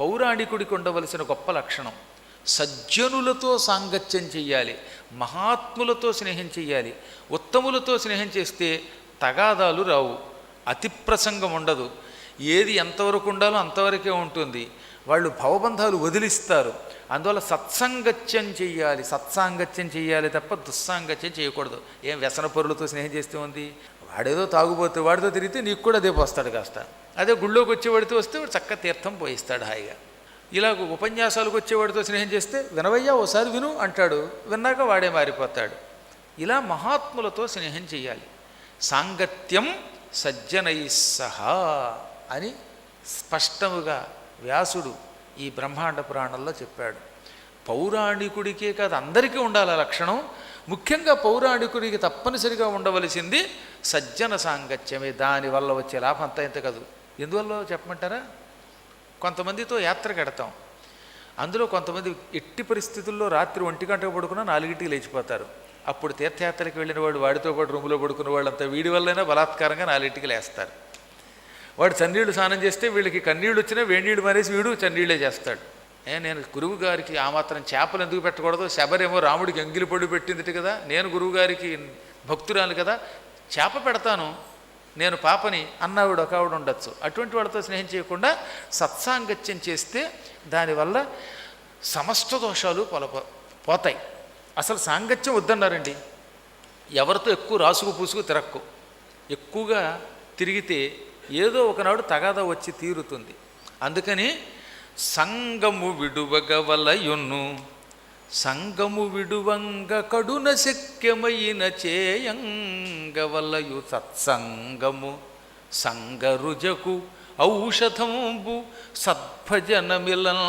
పౌరాణికుడికి ఉండవలసిన గొప్ప లక్షణం. సజ్జనులతో సాంగత్యం చెయ్యాలి మహాత్ములతో స్నేహం చెయ్యాలి ఉత్తములతో స్నేహం చేస్తే తగాదాలు రావు అతి ప్రసంగం ఉండదు. ఏది ఎంతవరకు ఉండాలో అంతవరకే ఉంటుంది. వాళ్ళు భవబంధాలు వదిలిస్తారు. అందువల్ల సత్సంగత్యం చెయ్యాలి సత్సాంగత్యం చెయ్యాలి తప్ప దుస్సాంగత్యం చేయకూడదు ఏం వ్యసన పరులతో స్నేహం చేస్తే ఉంది? వాడేదో తాగుబోతే వాడితో తిరిగితే నీకు కూడా అదే పోస్తాడు కాస్త. అదే గుళ్ళోకి వచ్చేవాడితో వస్తే వాడు చక్క తీర్థం పోయిస్తాడు హాయిగా. ఇలా ఉపన్యాసాలకు వచ్చేవాడితో స్నేహం చేస్తే వినవయ్యా ఓసారి విను అంటాడు. విన్నాక వాడే మారిపోతాడు. ఇలా మహాత్ములతో స్నేహం చేయాలి సాంగత్యం సజ్జనై సహా అని స్పష్టముగా వ్యాసుడు ఈ బ్రహ్మాండ పురాణంలో చెప్పాడు. పౌరాణికుడికే కాదు అందరికీ ఉండాలి ఆ లక్షణం. ముఖ్యంగా పౌరాణికుడికి తప్పనిసరిగా ఉండవలసింది సజ్జన సాంగత్యమే. దానివల్ల వచ్చే లాభం అంత ఇంత కాదు. ఎందువల్ల చెప్పమంటారా? కొంతమందితో యాత్ర కడతాం. అందులో కొంతమంది ఎట్టి పరిస్థితుల్లో రాత్రి ఒంటి గంటకు పడుకున్నా నాలుగింటికి లేచిపోతారు. అప్పుడు తీర్థయాత్రకి వెళ్ళిన వాడు వాడితో పాటు రూములో పడుకున్న వాళ్ళంతా వీడి వల్లైనా బలాత్కారంగా నాలుగింటికి లేస్తారు. వాడు చన్నీళ్ళు స్నానం చేస్తే వీళ్ళకి కన్నీళ్ళు వచ్చినా వేణీళ్ళు మానేసి వీడు చన్నీళ్ళే చేస్తాడు. ఏ నేను గురువు గారికి ఆ మాత్రం చేపలు ఎందుకు పెట్టకూడదు? శబరేమో రాముడికి ఎంగిలి పొడి పెట్టింది కదా నేను గురువుగారికి భక్తురాలు కదా చేప పెడతాను నేను పాపని అన్నావిడ ఒక ఆవిడ ఉండొచ్చు. అటువంటి వాళ్ళతో స్నేహం చేయకుండా సత్సాంగత్యం చేస్తే దానివల్ల సమస్త దోషాలు పొలప పోతాయి. అసలు సాంగత్యం వద్దన్నారండి. ఎవరితో ఎక్కువ రాసుకు పూసుకు తిరక్కు. ఎక్కువగా తిరిగితే ఏదో ఒకనాడు తగాదా వచ్చి తీరుతుంది. అందుకని సంగము విడువగవలయును సంగము విడువంగ కడున శక్యమైన చేయంగవలయు సత్సంగము. సంగరుజకు ఔషధంబు సద్భజనమిలం